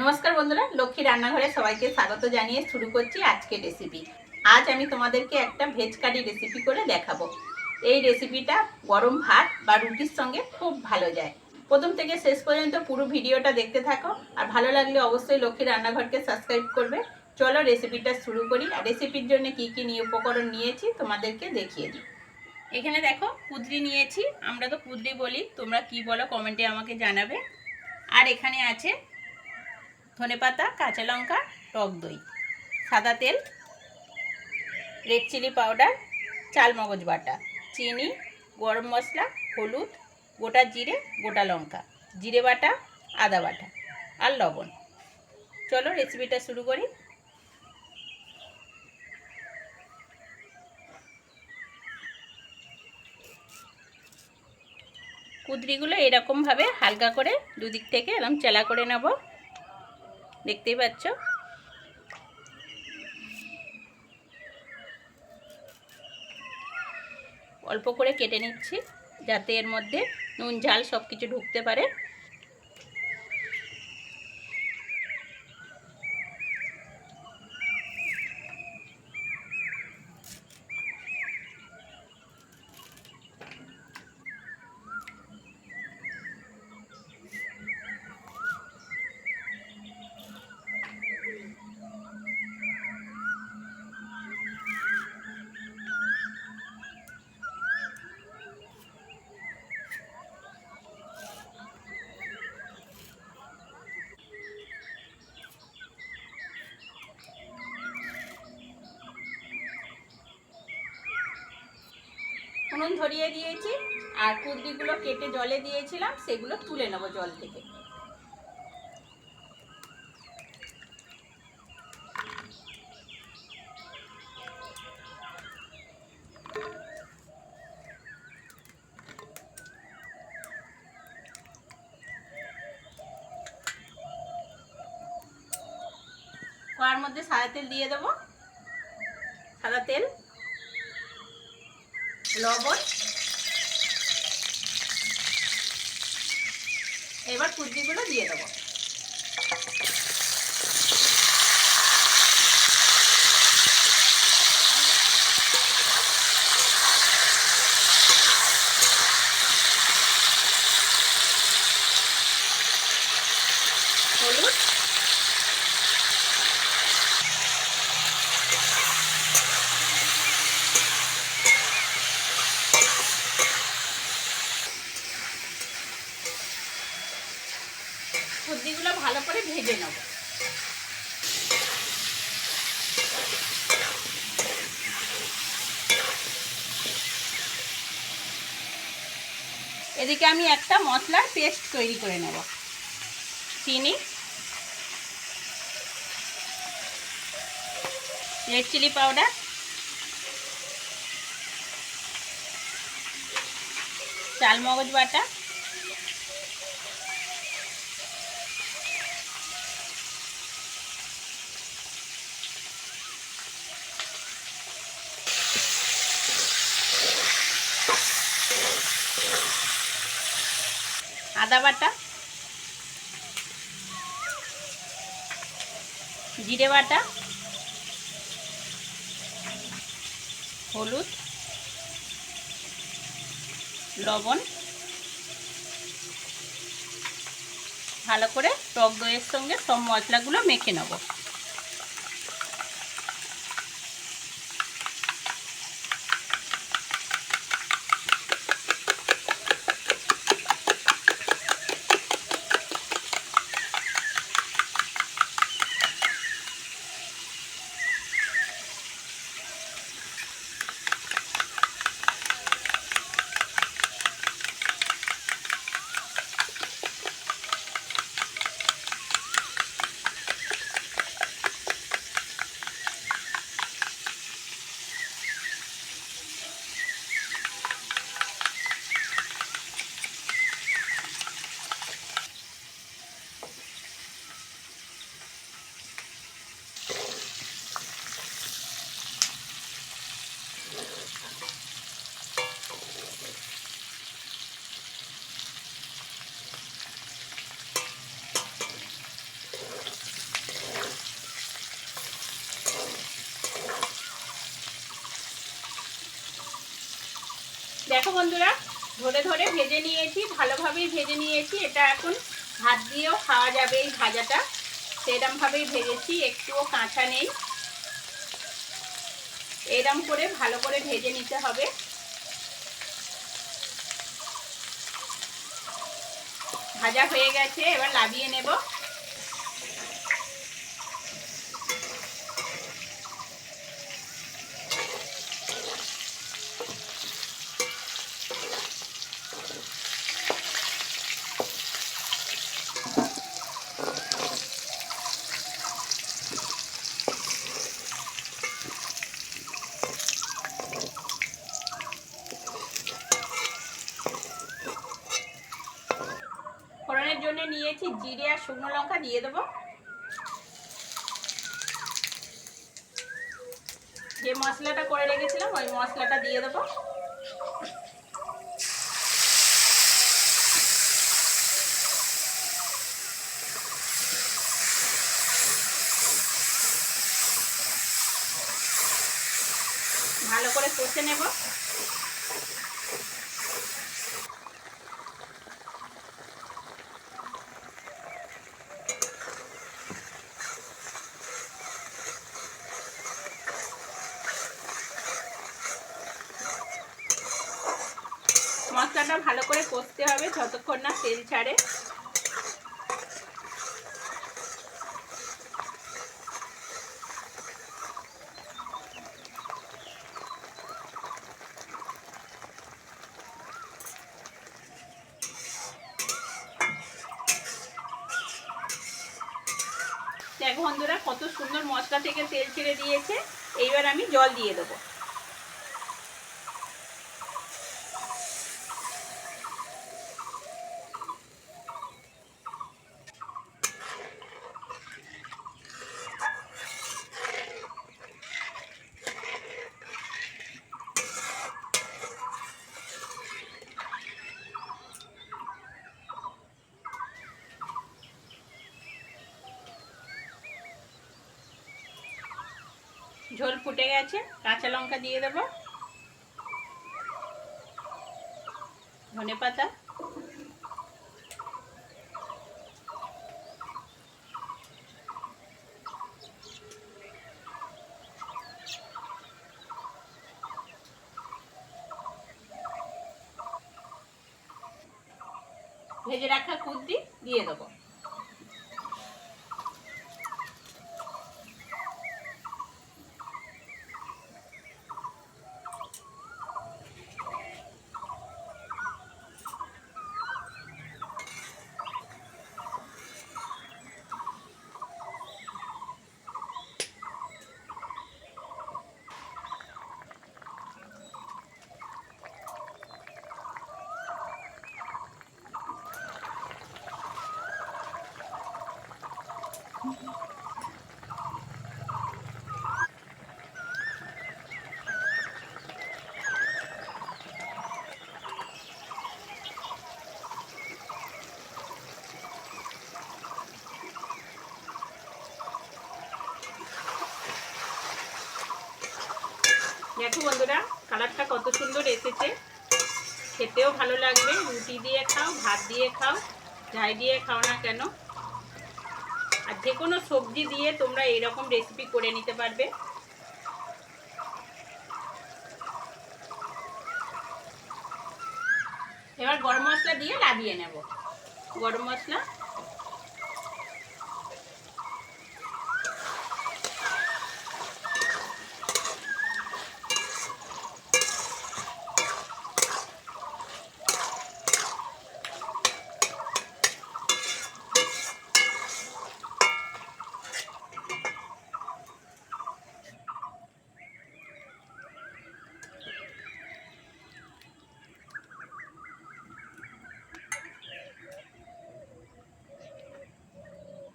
নমস্কার বন্ধুরা, লক্ষ্মী রান্নাঘরে সবাইকে স্বাগত জানিয়ে শুরু করছি আজকের রেসিপি আজ আমি তোমাদেরকে একটা ভেজ কারি রেসিপি করে দেখাবো। এই রেসিপিটা গরম ভাত বা রুটির সঙ্গে খুব ভালো যায়। প্রথম থেকে শেষ পর্যন্ত পুরো ভিডিওটা দেখতে থাকো। আর ভালো লাগলে অবশ্যই লক্ষ্মী রান্নাঘরকে সাবস্ক্রাইব করবে। চলো রেসিপিটা শুরু করি। আর রেসিপির জন্য কি কি নিয়ে উপকরণ নিয়েছি তোমাদেরকে দেখিয়ে দিই। এখানে দেখো কুদরি নিয়েছি। আমরা তো কুদরি বলি। তোমরা কি বলো কমেন্টে আমাকে জানাবে। আর এখানে আছে ধনে পাতা, কাঁচা লঙ্কা, টক দই। সাদা তেল রেড চিলি পাউডার চাল মগজ বাটা, চিনি, গরম মশলা, হলুদ, গোটা জিরে, গোটা লঙ্কা, জিরে বাটা, আদা বাটা আর লবণ। চলো রেসিপিটা শুরু করি। কুদরিগুলো এরকমভাবে হালকা করে দুদিক থেকে এরকম চেলা করে নেব। দেখতেই পাচ্ছ? অল্প করে কেটে নিচ্ছি, যাতে এর মধ্যে নুন, ঝাল সব কিছু ঢুকতে পারে। উনুন ধরিয়ে দিয়েছি আর কুদরিগুলো কেটে জলে দিয়েছিলাম, সেগুলো তুলে নেব জল থেকে। কড়ার মধ্যে সাদা তেল দিয়ে দেবো। সাদা তেল। লবণ। এবার কুর্তিগুলো দিয়ে দেবো হলুদ সবজিগুলো ভালো করে ভেজে নেব। এদিকে আমি একটা মশলার পেস্ট তৈরি করে নেব। চিনি। Red chilli powder. চাল মগজ বাটা। আদা বাটা, জিরে বাটা, হলুদ, লবণ, ভালো করে টক দইয়ের সঙ্গে সব মশলাগুলো মেখে নেব। দেখো বন্ধুরা, ধরে ধরে ভেজে নিয়েছি, ভালোভাবেই ভেজে নিয়েছি। এটা এখন হাত দিয়েও খাওয়া যাবে এই ভাজাটা। সেরমভাবেই ভেজেছি, একটুও কাঁচা নেই। এরম করে ভালো করে ভেজে নিতে হবে। ভাজা হয়ে গেছে এবার লাভিয়ে নেব ফোড়নের জন্য নিয়েছি জিরে আর শুকনো লঙ্কা দিয়ে দেবো। যে মশলাটা করে রেখেছিলাম, ওই মশলাটা দিয়ে দেবো। ভালো করে কষে নেব মশলাটা ভালো করে কষতে হবে যতক্ষণ না তেল ছাড়ে। দেখো বন্ধুরা, কত সুন্দর মশলা থেকে তেল ছেড়ে দিয়েছে। এইবার আমি জল দিয়ে দেবো। ঝোল ফুটে গেছে কাঁচা লঙ্কা দিয়ে দেবো। ধনে পাতা। ভেজে রাখা কুদ্রি দিয়ে দেবো। দেখো বন্ধুরা, কালারটা কত সুন্দর এসেছে। খেতেও ভালো লাগবে। রুটি দিয়ে খাও, ভাত দিয়ে খাও, যাই দিয়ে খাও না কেন। আর যে কোনো সবজি দিয়ে তোমরা এরকম রেসিপি করে নিতে পারবে। এবার গরম মশলা দিয়ে লাভিয়ে নেব। গরম মশলা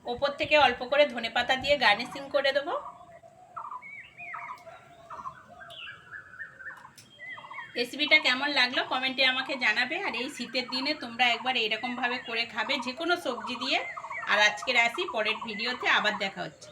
ওপর থেকে অল্প করে ধনে পাতা দিয়ে গার্নিশিং করে দেবো। রেসিপিটা কেমন লাগল কমেন্টে আমাকে জানাবে। আর এই শীতের দিনে তোমরা একবার এইরকমভাবে করে খাবে যে কোনো সবজি দিয়ে। আর আজকের আসি, পরের ভিডিওতে আবার দেখা হচ্ছে।